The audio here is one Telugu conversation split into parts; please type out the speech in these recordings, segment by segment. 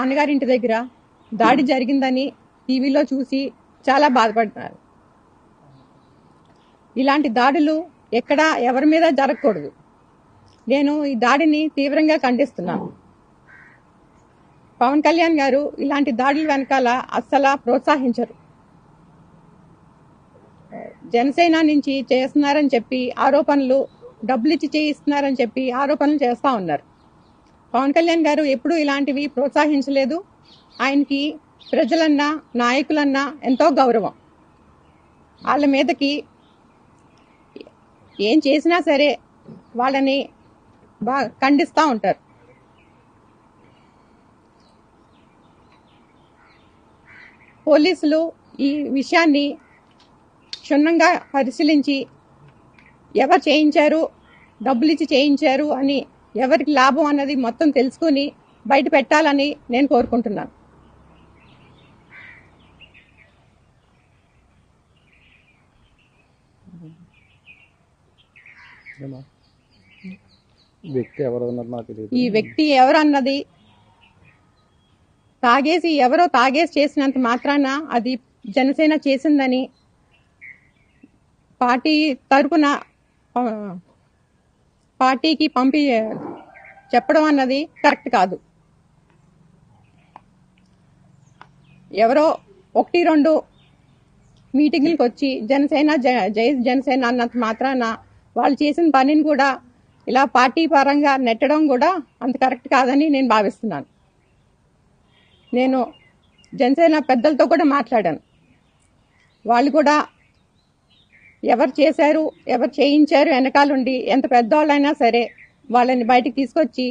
నాన్నగారింటి దగ్గర దాడి జరిగిందని టీవీలో చూసి చాలా బాధపడుతున్నారు ఇలాంటి దాడులు ఎక్కడా ఎవరి మీద జరగకూడదు. నేను ఈ దాడిని తీవ్రంగా ఖండిస్తున్నాను. పవన్ కళ్యాణ్ గారు ఇలాంటి దాడుల వెనకాల అస్సలు ప్రోత్సహించరు. జనసేన నుంచి చేస్తున్నారని చెప్పి ఆరోపణలు డబ్బులు ఇచ్చి చేయిస్తున్నారని చెప్పి ఆరోపణలు చేస్తూ ఉన్నారు. పవన్ కళ్యాణ్ గారు ఎప్పుడూ ఇలాంటివి ప్రోత్సహించలేదు. ఆయనకి ప్రజలన్నా నాయకులన్నా ఎంతో గౌరవం. వాళ్ళ మీదకి ఏం చేసినా సరే వాళ్ళని బాగా ఖండిస్తూ ఉంటారు. పోలీసులు ఈ విషయాన్ని క్షుణ్ణంగా పరిశీలించి ఎవరు చేయించారు డబ్బులిచ్చి చేయించారు అని ఎవరికి లాభం అన్నది మొత్తం తెలుసుకుని బయట పెట్టాలని నేను కోరుకుంటున్నాను? వ్యక్తి నాకు ఈ వ్యక్తి ఎవరన్నది తాగేసి ఎవరో తాగేసి చేసినంత మాత్రాన అది జనసేన చేసిందని పార్టీ తరపున పార్టీకి పంపి చెప్పడం అన్నది కరెక్ట్ కాదు. ఎవరో ఒకటి రెండు మీటింగ్లకు వచ్చి జనసేన జ- జై జనసేన అన్నంత మాత్రాన వాళ్ళు చేసిన పనిని కూడా ఇలా పార్టీ పరంగా నెట్టడం కూడా అంత కరెక్ట్ కాదని నేను భావిస్తున్నాను. నేను జనసేన పెద్దలతో కూడా మాట్లాడాను. వాళ్ళు కూడా ఎవరు చేశారు ఎవరు చేయించారు వెనకాలండి. ఎంత పెద్దవాళ్ళైనా సరే వాళ్ళని బయటికి తీసుకొచ్చి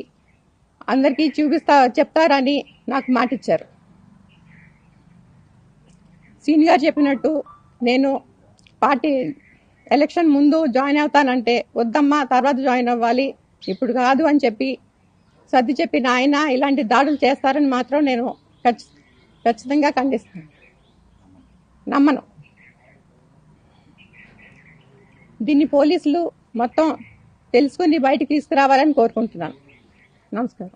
అందరికీ చూపిస్తా చెప్తారని నాకు మాట ఇచ్చారు చెప్పినట్టు నేను పార్టీ ఎలక్షన్ ముందు జాయిన్ అవుతానంటే వద్దమ్మా తర్వాత జాయిన్ అవ్వాలి ఇప్పుడు కాదు అని చెప్పి సర్ది చెప్పిన ఆయన ఇలాంటి దాడులు చేస్తారని మాత్రం నేను ఖచ్చితంగా ఖండిస్తాను. నమ్మను. దీన్ని పోలీసులు మొత్తం తెలుసుకుని బయటకు తీసుకురావాలని కోరుకుంటున్నాను. నమస్కారం.